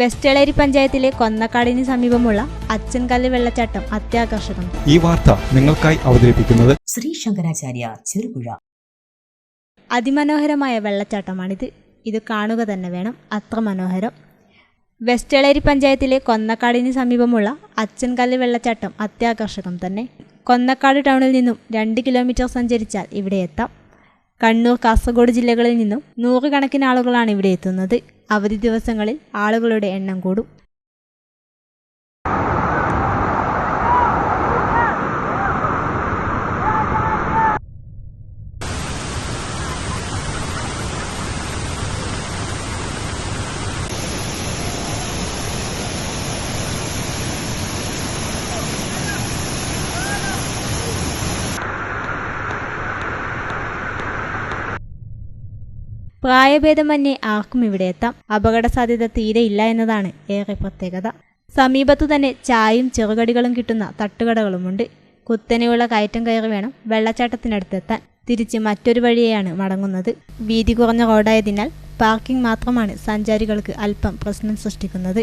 വെസ്റ്റേളേരി പഞ്ചായത്തിലെ കൊന്നക്കാടിന് സമീപമുള്ള അച്ചൻകല്ല് വെള്ളച്ചാട്ടം അത്യാകർഷകം. ഈ വാർത്ത നിങ്ങൾക്കായി അവതരിപ്പിക്കുന്നത് ശ്രീ ശങ്കരാചാര്യ ചെറുപുഴ. അതിമനോഹരമായ വെള്ളച്ചാട്ടമാണിത്. ഇത് കാണുക തന്നെ വേണം. അത്ര മനോഹരം. വെസ്റ്റേളേരി പഞ്ചായത്തിലെ കൊന്നക്കാടിന് സമീപമുള്ള അച്ചൻകല്ല് വെള്ളച്ചാട്ടം അത്യാകർഷകം തന്നെ. കൊന്നക്കാട് ടൗണിൽ നിന്നും രണ്ട് കിലോമീറ്റർ സഞ്ചരിച്ചാൽ ഇവിടെ എത്താം. കണ്ണൂർ കാസർഗോഡ് ജില്ലകളിൽ നിന്നും നൂറുകണക്കിന് ആളുകളാണ് ഇവിടെ എത്തുന്നത്. അവധി ദിവസങ്ങളിൽ ആളുകളുടെ എണ്ണം കൂടും. പ്രായഭേദമന്യേ ആർക്കും ഇവിടെ എത്താം. അപകട സാധ്യത തീരെ ഇല്ല എന്നതാണ് ഏറെ പ്രത്യേകത. സമീപത്തു തന്നെ ചായയും ചെറുകടികളും കിട്ടുന്ന തട്ടുകടകളുമുണ്ട്. കുത്തനെയുള്ള കയറ്റം കയറി വേണം വെള്ളച്ചാട്ടത്തിനടുത്തെത്താൻ. തിരിച്ച് മറ്റൊരു വഴിയെയാണ് മടങ്ങുന്നത്. വീതി കുറഞ്ഞ റോഡായതിനാൽ പാർക്കിംഗ് മാത്രമാണ് സഞ്ചാരികൾക്ക് അല്പം പ്രശ്നം സൃഷ്ടിക്കുന്നത്.